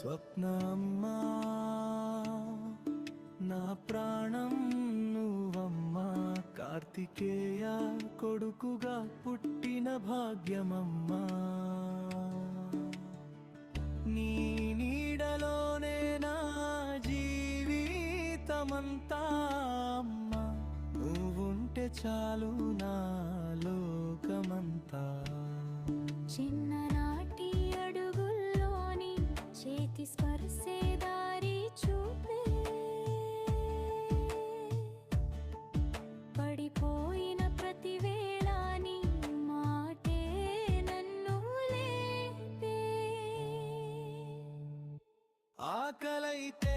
స్వప్నమ్మా నా ప్రాణం నువ్వమ్మా కార్తికేయ కొడుకుగా పుట్టిన భాగ్యమమ్మా. నీ నీడలోనే నా జీవితమంతా అమ్మా. నువ్వుంటే చాలు నాలో ఆకలైతే